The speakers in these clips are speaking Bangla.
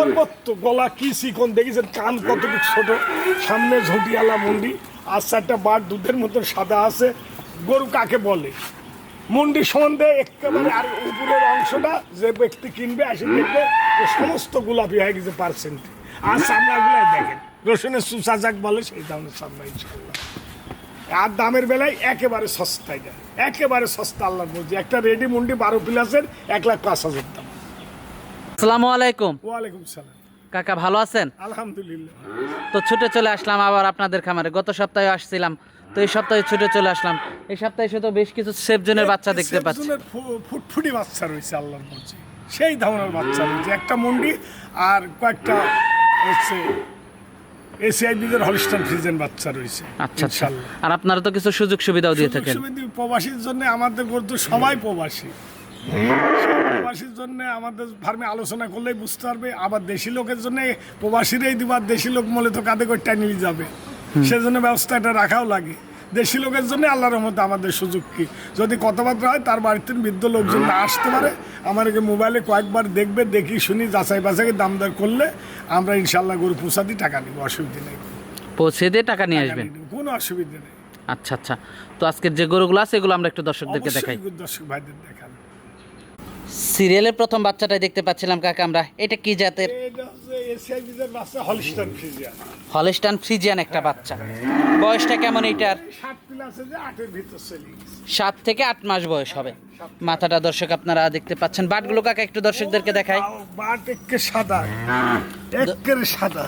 সর্বত্র গলা কি চিকন দেখেছেন? কান কতটুকু ছোট? সামনে ঝুঁটিয়ালা মুন্ডি, আর চারটা বার দুধের মতো সাদা আছে। গরু কাকে বলে? মুন্ডি সম্বন্ধে একেবারে আর উপরের অংশটা যে ব্যক্তি কিনবে, আসে দেখবে সমস্ত গোলাপি হয়ে গেছে পার্সেন্ট আর চামড়াগুলো দেখেন, রসুনের সুসা যাক বলে সেই ধরনের চামড়া ইনশাল্লাহ আর দামের বেলায় একেবারে সস্তায় যায়। একেবারে সস্তা আল্লাহ বলছি একটা রেডি মুন্ডি বারো প্লাসের এক লাখ পাঁচ হাজার আসসালামু আলাইকুম। ওয়ালাইকুম সালাম। কাকা ভালো আছেন? আলহামদুলিল্লাহ। তো ছুটে চলে আসলাম আবার আপনাদের খামারে। গত সপ্তাহে আসছিলাম তো এই সপ্তাহে ছুটে চলে আসলাম। এই সপ্তাহে শুধু বেশ কিছু সেফজনের বাচ্চা দেখতে পাচ্ছি। ফুটফুটি বাচ্চা রয়েছে আল্লাহর বলছি সেই ধরনের বাচ্চা রয়েছে। একটা মুন্ডি আর কয়েকটা হচ্ছে এসিআই বিদের হলিস্টান ফ্রিজেন বাচ্চা রয়েছে। আচ্ছা আচ্ছা। আর আপনারা তো কিছু সুযোগ সুবিধাও দিয়ে থাকেন। প্রবাসীর জন্য আমাদের গরু সবাই প্রবাসী। প্রবাসীর জন্য আমাদের ফার্মে আলোচনা করলেই বুঝতে পারবে। আবার দেশি লোকের জন্য প্রবাসীরাই দিব আর দেশি লোক মলে তো কাঁধে করে টানিয়ে যাবে। সেজন্য ব্যবস্থা এটা রাখাও লাগে। দেশি লোকের জন্য আল্লাহর মতো আমাদের সুযোগ কি? যদি কথাবার্তা হয় তার বাড়িতে বৃদ্ধ লোকজন না আসতে পারে আমাদেরকে মোবাইলে কয়েকবার দেখবে দেখি শুনি যাচাই বাছাই দাম দর করলে আমরা ইনশাল্লাহ গরু পোষাতেই টাকা নিব অসুবিধা নেই। পৌঁছে দিয়ে টাকা নিয়ে আসবেন? কোনো অসুবিধা নেই। আচ্ছা আচ্ছা। তো আজকের যে গরুগুলো আছে এগুলো আমরা একটু দর্শকদেরকে দেখাই। দর্শক ভাইদের দেখান সিরিয়ালের প্রথম বাচ্চাটাই দেখতে পাচ্ছিলাম কাকা আমরা। এটা কি জাতের? হলিস্টান ফ্রিজিয়ান একটা বাচ্চা। বয়সটা কেমন এইটার? সাত থেকে আট মাস বয়স হবে। মাথাটা দর্শক আপনারা দেখতে পাচ্ছেন। বাটগুলো কাকা একটু দর্শকদেরকে দেখাই। বাট একে সাদা। একের সাদা।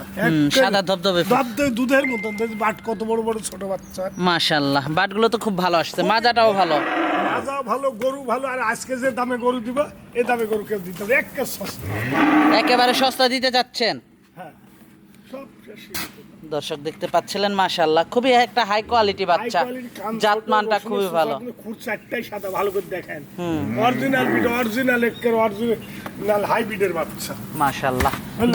সাদা ধবধবে। ধবধবে দুধের মতন। বাট কত বড় বড় ছোট বাচ্চা। মাশাল্লাহ বাটগুলো তো খুব ভালো আসছে। মাজাটাও ভালো। ভালো গরু ভালো আর আজকে যে দামে গরু দিব দামে গরু কেউ দিতে হবে একে সস্তা। একেবারে সস্তা দিতে যাচ্ছেন? হ্যাঁ সব দর্শক দেখতে পাচ্ছিলেন মাশাল্লাহ খুবই একটা হাই কোয়ালিটি বাচ্চা। জাতমানটা খুবই ভালো। খুব চারটাই সাদা ভালো করে দেখেন। অরিজিনাল বিড অরিজিনাল একের অরিজিনাল হাইব্রিডের বাচ্চা।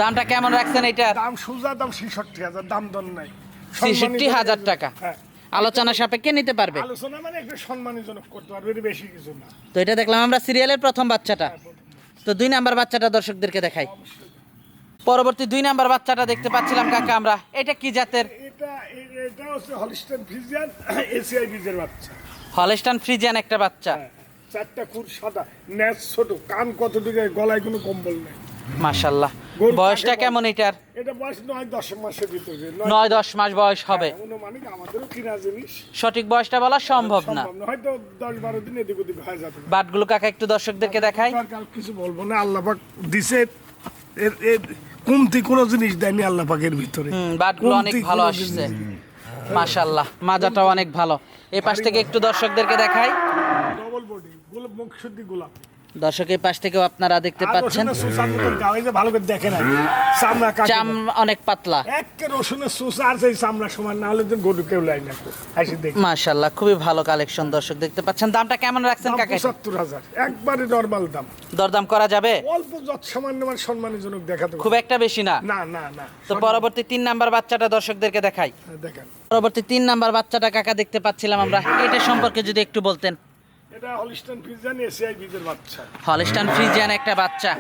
দামটা কেমন রাখছেন এটা দাম সোজা দাম ছেষট্টি হাজার দাম দর নাই। ছেষট্টি হাজার টাকা। হ্যাঁ। আলোচনা সাপেক্ষে নিতে পারবে। আলোচনা মানে একটু সম্মানীজনক করতে পারবে এর বেশি কিছু না। তো এটা দেখলাম আমরা সিরিয়ালের প্রথম বাচ্চাটা। তো দুই নাম্বার বাচ্চাটা দর্শকদেরকে দেখাই। পরবর্তী দুই নাম্বার বাচ্চাটা দেখতে পাচ্ছিলাম কাকা আমরা। এটা কি জাতের? এটা এটা হচ্ছে হলিস্টান ফ্রিজিয়ান এসিআই বীজের বাচ্চা। হলেস্টান ফ্রিজিয়ান একটা বাচ্চা। হ্যাঁ, চারটা খুব সাদা ন্যাচ ছোট কান কত দিকে গলায় কোনো কম্বল নেই। মাশাল্লাহ বয়সটা কেমন এটার? এটা বয়স নয় দশ মাসের ভিতরে। নয় দশ মাস বয়স হবে। অনুমানিক আমাদেরও কিনা জিনিস। সঠিক বয়সটা বলা সম্ভব না। হয়তো দশ বারো দিন এদিক ওদিক হয়ে যাবে বাটগুলো কাকা একটু দর্শকদেরকে দেখাই। কিছু বলব না আল্লাহ পাক দিছে। এর এর কমতি কোনো জিনিস দেয়নি আল্লাহ পাকের ভিতরে। বাটগুলো অনেক ভালো আসছে। মাশাল্লাহ মাজাটাও অনেক ভালো। এই পাশ থেকে একটু দর্শকদেরকে দেখাই। ডবল বডি গোলাপ মুখ শুদ্ধি গোলাপ। দর্শক এই পাশ থেকেও আপনারা দেখতে পাচ্ছেন। রসুনের সুসার মতন গায়ে যে ভালো করে দেখে চামড়া চাম অনেক পাতলা। একে রসুনের সুসা আর সেই চামড়া সমান না হলে গরু কেউ লাই না মাশাল্লাহ খুবই ভালো কালেকশন দর্শক দেখতে পাচ্ছেন। দামটা কেমন রাখছেন কাকা পঁচাত্তর হাজার। একবারে নর্মাল দাম। দরদাম করা যাবে? অল্প যত সামান্য মানে সম্মানজনক দেখাতে খুব একটা বেশি না? না না না। তো পরবর্তী তিন নাম্বার বাচ্চাটা দর্শকদেরকে দেখাই। হ্যাঁ, দেখেন। পরবর্তী তিন নাম্বার বাচ্চাটা কাকা দেখতে পাচ্ছিলাম আমরা। এটা সম্পর্কে যদি একটু বলতেন। এটা হলিস্টান ফিজান এসিআই বীজের বাচ্চা। হলস্টান ফ্রিজিয়ান একটা বাচ্চা।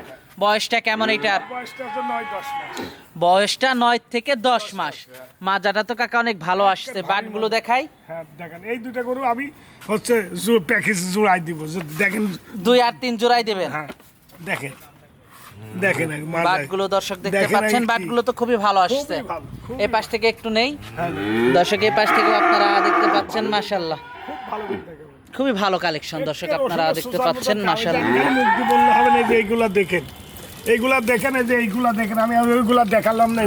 বয়সটা কেমন এটার বয়সটা নয় মাস। বয়সটা থেকে দশ মাস। মাজাটা তো কাকা অনেক ভালো আসছে। বাটগুলো দেখাই। হ্যাঁ দেখেন এই দুটা গরু আমি হচ্ছে প্যাকেজ জোড়াই দিব। দেখেন দুই আর তিন জোড়াই দেবেন? হ্যাঁ দেখেন। দেখেন বাটগুলো দর্শক দেখতে পাচ্ছেন বাটগুলো তো খুবই ভালো আসছে। এই পাশ থেকে একটু নেই। হ্যাঁ, দর্শক এই পাশ থেকে আপনারা দেখতে পাচ্ছেন মাশাল্লাহ খুব ভালো খুবই ভালো কালেকশন দর্শক আপনারা দেখতে পাচ্ছেন মাশাল্লাহ বললে হবে না যে এইগুলা দেখেন। এইগুলা দেখেন এই যে এইগুলা দেখেন আমি ওইগুলা দেখালাম না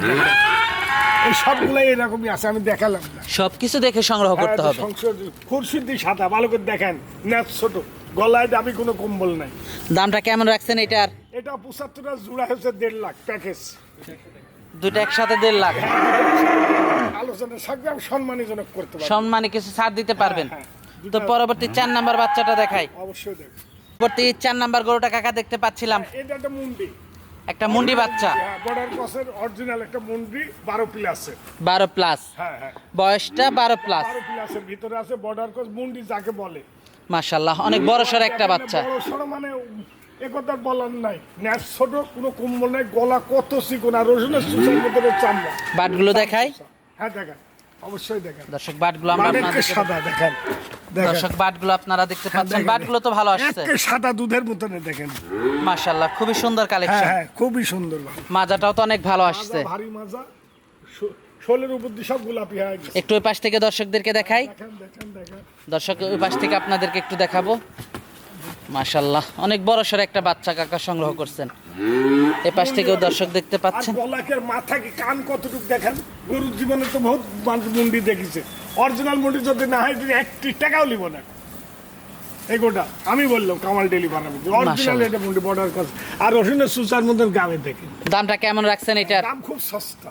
এই সবগুলাই এরকমই আছে আমি দেখালাম না। সবকিছু দেখে সংগ্রহ করতে হবে। খুরশিদ্দি সাদা ভালো করে দেখেন ন্যাচ ছোট গলায় কোনো কম্বল নাই। দামটা কেমন রাখছেন এটার? এটা পঁচাত্তর জোড়া হচ্ছে দেড় লাখ প্যাকেজ। দুটো একসাথে দেড় লাখ। আলোচনা সঙ্গে আমি সম্মানীজনক করতে সম্মানে কিছু ছাড় দিতে পারবেন। হ্যাঁ, তো পরবর্তী চার নাম্বার বাচ্চাটা দেখাই। অবশ্যই দেখ। পরবর্তী চার নাম্বার গরুটা কাকা দেখতে পাচ্ছিলাম। এটা একটা মুন্ডি। একটা মুন্ডি বাচ্চা। হ্যাঁ বর্ডার ক্রসের অরিজিনাল একটা মুন্ডি বারো প্লাসের বারো প্লাস হ্যাঁ হ্যাঁ। বয়সটা বারো প্লাস বারো প্লাসের ভিতরে আছে বর্ডার ক্রস মুন্ডি যাকে বলে। মাশাল্লাহ অনেক বড় সড় একটা বাচ্চা। বড় সড়ো মানে এ কথা বলার নাই। ন্যাস ছোট কোনো কুম্বল নাই গলা কত চিকন আর রসুনের সুসের মধ্যে চামড়া। বাটগুলো দেখাই। হ্যাঁ দেখেন অবশ্যই দেখেন দর্শক বাটগুলো আমরা আপনাদেরকে- সাদা দেখেন। দর্শক বাটগুলো আপনারা দেখতে পাচ্ছেন। বাটগুলো তো ভালো আসছে। সাদা দুধের মতন দেখেন। মাশাআল্লাহ খুবই সুন্দর হ্যাঁ কালেকশন হ্যাঁ খুবই সুন্দর মাজাটাও তো অনেক ভালো আসছে। ভারী মাজা শোলের উপর দিয়ে সব গোলাপি হয়ে গেছে। একটু ওই পাশ থেকে দর্শকদেরকে দেখাই। দর্শক ওই পাশ থেকে আপনাদেরকে একটু দেখাবো। মাশাল্লাহ অনেক বড় সড় একটা বাচ্চা কাকা সংগ্রহ করছেন। এ পাশ থেকেও দর্শক দেখতে পাচ্ছেন। বলাকের মাথা কি কান কতটুকু দেখেন? গরুর জীবনে তো বহুত মানুষ মুন্ডি দেখেছে। অরিজিনাল মুন্ডি যদি না হয় যদি একটি টাকাও লিব না। এগোটা আমি বললাম কামাল ডেলি বানাবো। অরিজিনাল এটা মুন্ডি বর্ডার কাছে আর রসুনের সুসার মতন গাবে দেখে দামটা কেমন রাখছেন এটার? দাম খুব সস্তা।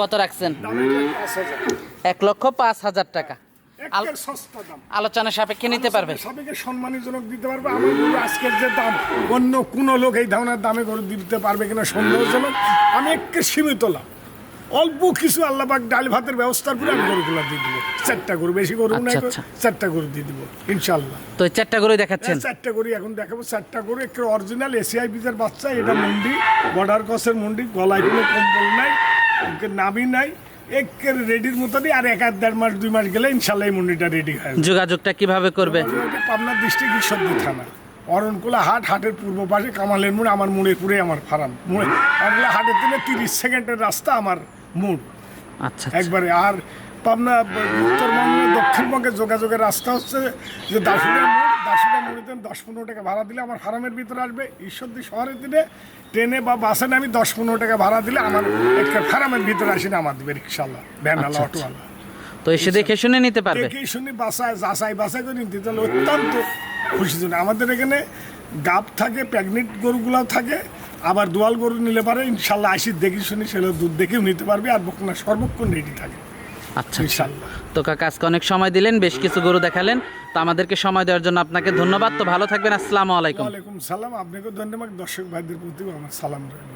কত রাখছেন? এক লক্ষ পাঁচ হাজার টাকা। আল- সস্তা দাম। আলোচনা সাপেক্ষে নিতে পারবে। সবাইকে সম্মানীজনক দিতে পারবে। আমার গরু আজকের যে দাম অন্য কোনো লোক এই ধরনের দামে গরু দিতে পারবে কিনা সন্দেহজনক। আমি একে সীমিত লাভ। অল্প কিছু আল্লাহবাক ডাল ভাতের ব্যবস্থার করে আমি গরুগুলো দিয়ে দিব। চারটা গরু বেশি গরু নাই আচ্ছা, আচ্ছা। চারটা গরু দিয়ে দিব ইনশাল্লাহ তো চারটা করে দেখাচ্ছেন? এই চারটা গরু এখন দেখাবো। চারটা গরু একটু অরিজিনাল এসিআই বীজের বাচ্চা এটা মুন্ডি বর্ডার কসের মুন্ডি গলায় কোনো কম্বল নাই নাবি নাই। একের রেডির মতনই আর এক দেড় মাস দুই মাস গেলে ইনশাল্লাহ এই মুন্ডিটা রেডি হয়ে। যোগাযোগটা কীভাবে করবে পাবনা ডিস্ট্রিক্ট ঈশ্বরদী থানা অরণকুলা হাট হাটের পূর্ব পাশে কামালের মোড় আমার মোড়ে পুরে আমার ফার্ম মোড়ে অরণকুলা হাটের থেকে তিরিশ সেকেন্ডের রাস্তা আমার মোড় আচ্ছা আচ্ছা। একবারে আর পাবনা উত্তরবঙ্গে দক্ষিণবঙ্গে যোগাযোগের রাস্তা হচ্ছে যে দাসুরিয়া মোড় দাসুরিয়া দশ পনেরো টাকা ভাড়া দিলে আমার ফার্মের ভিতরে আসবে। ঈশ্বরদী শহরের দিনে ট্রেনে বা বাসে আমি দশ পনেরো টাকা ভাড়া দিলে আমার একটা ফার্মের ভিতরে আসি না আমার দিবে রিক্সাওয়ালা ভ্যানওয়ালা আচ্ছা, আচ্ছা। অটোওয়ালা তো এসে দেখে শুনে নিতে পারবে? দেখেই শুনি বাসায় যাচাই বাসাই করে নিতে তাহলে অত্যন্ত খুশি জন্য। আমাদের এখানে গাব থাকে প্রেগনেন্ট গরুগুলাও থাকে। আবার দোয়াল গরু নিলে পারে ইনশাল্লাহ আসি দেখি শুনি সেগুলো দুধ দেখেও নিতে পারবে আর বকনা সর্বক্ষণ রেডি থাকে। আচ্ছা আচ্ছা। তো কাকা আজকে অনেক সময় দিলেন বেশ কিছু গরু দেখালেন। তো আমাদেরকে সময় দেওয়ার জন্য আপনাকে ধন্যবাদ। তো ভালো থাকবেন। আসসালামু আলাইকুম। ওয়ালাইকুম সালাম। আপনাকে ধন্যবাদ। দর্শক ভাইদের প্রতিও আমার সালাম রইল।